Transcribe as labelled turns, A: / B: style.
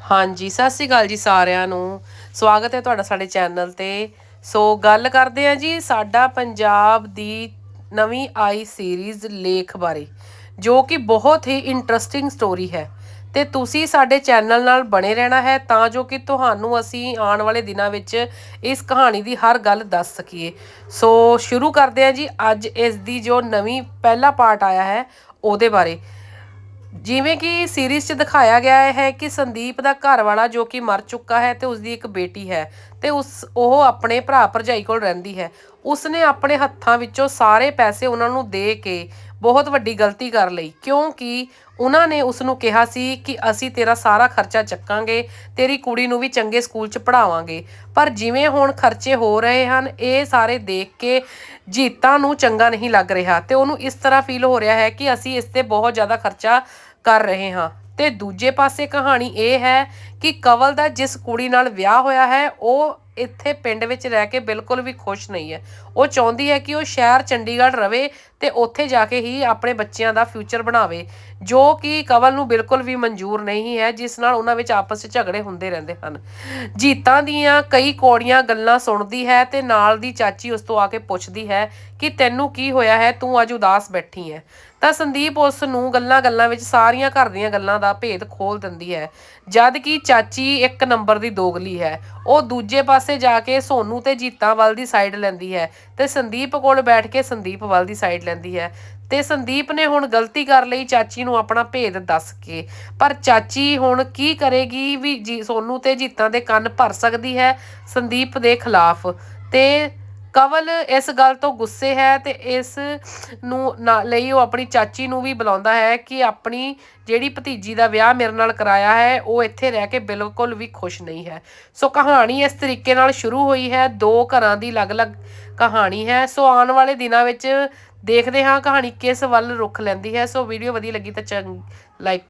A: ਹਾਂਜੀ, ਸਤਿ ਸ਼੍ਰੀ ਅਕਾਲ ਜੀ ਸਾਰਿਆਂ ਨੂੰ। ਸਵਾਗਤ ਹੈ ਤੁਹਾਡਾ ਸਾਡੇ ਚੈਨਲ ਤੇ। ਸੋ ਗੱਲ ਕਰਦੇ ਹਾਂ ਜੀ ਸਾਡਾ ਪੰਜਾਬ ਦੀ ਨਵੀਂ ਆਈ ਸੀਰੀਜ਼ ਲੇਖ ਬਾਰੇ, ਜੋ ਕਿ ਬਹੁਤ ਹੀ ਇੰਟਰਸਟਿੰਗ ਸਟੋਰੀ ਹੈ। ਤੇ ਤੁਸੀਂ ਸਾਡੇ ਚੈਨਲ ਨਾਲ ਬਣੇ ਰਹਿਣਾ ਹੈ ਤਾਂ ਜੋ ਕਿ ਤੁਹਾਨੂੰ ਅਸੀਂ ਆਉਣ ਵਾਲੇ ਦਿਨਾਂ ਵਿੱਚ ਇਸ ਕਹਾਣੀ ਦੀ ਹਰ ਗੱਲ ਦੱਸ ਸਕੀਏ। ਸੋ ਸ਼ੁਰੂ ਕਰਦੇ ਹਾਂ ਜੀ ਅੱਜ ਇਸ ਦੀ ਜੋ ਨਵੀਂ ਪਹਿਲਾ ਪਾਰਟ ਆਇਆ ਹੈ ਉਹਦੇ ਬਾਰੇ। ਜਿਵੇਂ ਕਿ ਸੀਰੀਜ਼ 'ਚ ਦਿਖਾਇਆ ਗਿਆ ਹੈ ਕਿ ਸੰਦੀਪ ਦਾ ਘਰ ਵਾਲਾ ਜੋ ਕਿ ਮਰ ਚੁੱਕਾ ਹੈ ਤੇ ਉਸ ਦੀ ਇੱਕ ਬੇਟੀ ਹੈ ਤੇ ਉਸ, ਉਹ ਆਪਣੇ ਭਰਾ ਭਰਜਾਈ ਕੋਲ ਰਹਿੰਦੀ ਹੈ। ਉਸਨੇ ਆਪਣੇ ਹੱਥਾਂ ਵਿੱਚੋਂ ਸਾਰੇ ਪੈਸੇ ਉਹਨਾਂ ਨੂੰ ਦੇ ਕੇ ਬਹੁਤ ਵੱਡੀ ਗਲਤੀ ਕਰ ਲਈ, ਕਿਉਂਕਿ ਉਹਨਾਂ ਨੇ ਉਸ ਨੂੰ ਕਿਹਾ ਸੀ ਕਿ ਅਸੀਂ ਤੇਰਾ ਸਾਰਾ ਖਰਚਾ ਚੱਕਾਂਗੇ, ਤੇਰੀ ਕੁੜੀ ਨੂੰ ਵੀ ਚੰਗੇ ਸਕੂਲ 'ਚ ਪੜ੍ਹਾਵਾਂਗੇ। ਪਰ ਜਿਵੇਂ ਹੁਣ ਖਰਚੇ ਹੋ ਰਹੇ ਹਨ, ਇਹ ਸਾਰੇ ਦੇਖ ਕੇ ਜੀਤਾ ਨੂੰ ਚੰਗਾ ਨਹੀਂ ਲੱਗ ਰਿਹਾ ਤੇ ਉਹਨੂੰ ਇਸ ਤਰ੍ਹਾਂ ਫੀਲ ਹੋ ਰਿਹਾ ਹੈ ਕਿ ਅਸੀਂ ਇਸ ਤੇ ਬਹੁਤ ਜ਼ਿਆਦਾ ਖਰਚਾ ਕਰ ਰਹੇ ਹਾਂ। ਤੇ ਦੂਜੇ ਪਾਸੇ ਕਹਾਣੀ ਇਹ ਹੈ ਕਿ ਕਵਲ ਦਾ ਜਿਸ ਕੁੜੀ ਨਾਲ ਵਿਆਹ ਹੋਇਆ ਹੈ, ਉਹ ਇੱਥੇ ਪਿੰਡ ਵਿੱਚ ਰਹਿ ਕੇ ਬਿਲਕੁਲ ਵੀ ਖੁਸ਼ ਨਹੀਂ ਹੈ। ਉਹ ਚਾਹੁੰਦੀ ਹੈ ਕਿ ਉਹ ਸ਼ਹਿਰ ਚੰਡੀਗੜ੍ਹ ਰਵੇ ਤੇ ਉੱਥੇ ਜਾ ਕੇ ਹੀ ਆਪਣੇ ਬੱਚਿਆਂ ਦਾ ਫਿਊਚਰ ਬਣਾਵੇ, ਜੋ ਕਿ ਕਵਲ ਨੂੰ ਬਿਲਕੁਲ ਵੀ ਮਨਜ਼ੂਰ ਨਹੀਂ ਹੈ, ਜਿਸ ਨਾਲ ਉਹਨਾਂ ਵਿੱਚ ਆਪਸ ਵਿੱਚ ਝਗੜੇ ਹੁੰਦੇ ਰਹਿੰਦੇ ਹਨ। ਜੀਤਾਂ ਦੀਆਂ ਕਈ ਕੋੜੀਆਂ ਗੱਲਾਂ ਸੁਣਦੀ ਹੈ ਤੇ ਨਾਲ ਦੀ ਚਾਚੀ ਉਸ ਤੋਂ ਆ ਕੇ ਪੁੱਛਦੀ ਹੈ ਕਿ ਤੈਨੂੰ ਕੀ ਹੋਇਆ ਹੈ, ਤੂੰ ਅੱਜ ਉਦਾਸ ਬੈਠੀ ਹੈ। ਤਾਂ ਸੰਦੀਪ ਉਸ ਨੂੰ ਗੱਲਾਂ-ਗੱਲਾਂ ਵਿੱਚ ਸਾਰੀਆਂ ਘਰ ਦੀਆਂ ਗੱਲਾਂ ਦਾ ਭੇਦ ਖੋਲ ਦਿੰਦੀ ਹੈ, ਜਦ ਕਿ ਚਾਚੀ ਇੱਕ ਨੰਬਰ ਦੀ ਦੋਗਲੀ ਹੈ। ਉਹ ਦੂਜੇ ਪਾਸੇ ਜਾ ਕੇ ਸੋਨੂ ਤੇ ਜੀਤਾਂ ਵੱਲ ਦੀ ਸਾਈਡ ਲੈਂਦੀ ਹੈ ਤੇ ਸੰਦੀਪ ਕੋਲ ਬੈਠ ਕੇ ਸੰਦੀਪ ਵੱਲ ਦੀ ਸਾਈਡ ਲੈਂਦੀ ਹੈ ਤੇ ਸੰਦੀਪ ਨੇ ਹੁਣ ਗਲਤੀ ਕਰ ਲਈ, ਚਾਚੀ ਨੂੰ ਆਪਣਾ ਭੇਦ ਦੱਸ ਕੇ। ਪਰ ਚਾਚੀ ਹੁਣ ਕੀ ਕਰੇਗੀ ਵੀ ਜੀ, ਸੋਨੂ ਤੇ ਜੀਤਾਂ ਦੇ ਕੰਨ ਭਰ ਸਕਦੀ ਹੈ ਸੰਦੀਪ ਦੇ ਖਿਲਾਫ। ਤੇ ਕਵਲ ਇਸ ਗੱਲ ਤੋਂ ਗੁੱਸੇ ਹੈ ਤੇ ਇਸ ਨੂੰ ਨਾ- ਲਈ ਉਹ ਆਪਣੀ ਚਾਚੀ ਨੂੰ ਵੀ ਬੁਲਾਉਂਦਾ ਹੈ ਕਿ ਆਪਣੀ ਜਿਹੜੀ ਭਤੀਜੀ ਦਾ ਵਿਆਹ ਮੇਰੇ ਨਾਲ ਕਰਾਇਆ ਹੈ, ਉਹ ਇੱਥੇ ਰਹਿ ਕੇ ਬਿਲਕੁਲ ਵੀ ਖੁਸ਼ ਨਹੀਂ ਹੈ। ਸੋ ਕਹਾਣੀ ਇਸ ਤਰੀਕੇ ਨਾਲ ਸ਼ੁਰੂ ਹੋਈ ਹੈ, ਦੋ ਘਰਾਂ ਦੀ ਅਲੱਗ-ਅਲੱਗ ਕਹਾਣੀ ਹੈ। ਸੋ ਆਉਣ ਵਾਲੇ ਦਿਨਾਂ ਵਿੱਚ ਦੇਖਦੇ ਹਾਂ ਕਹਾਣੀ ਕਿਸ ਵੱਲ ਰੁਖ ਲੈਂਦੀ ਹੈ। ਸੋ ਵੀਡੀਓ ਵਧੀਆ ਲੱਗੀ ਤਾਂ ਚੰਗ, ਲਾਈਕ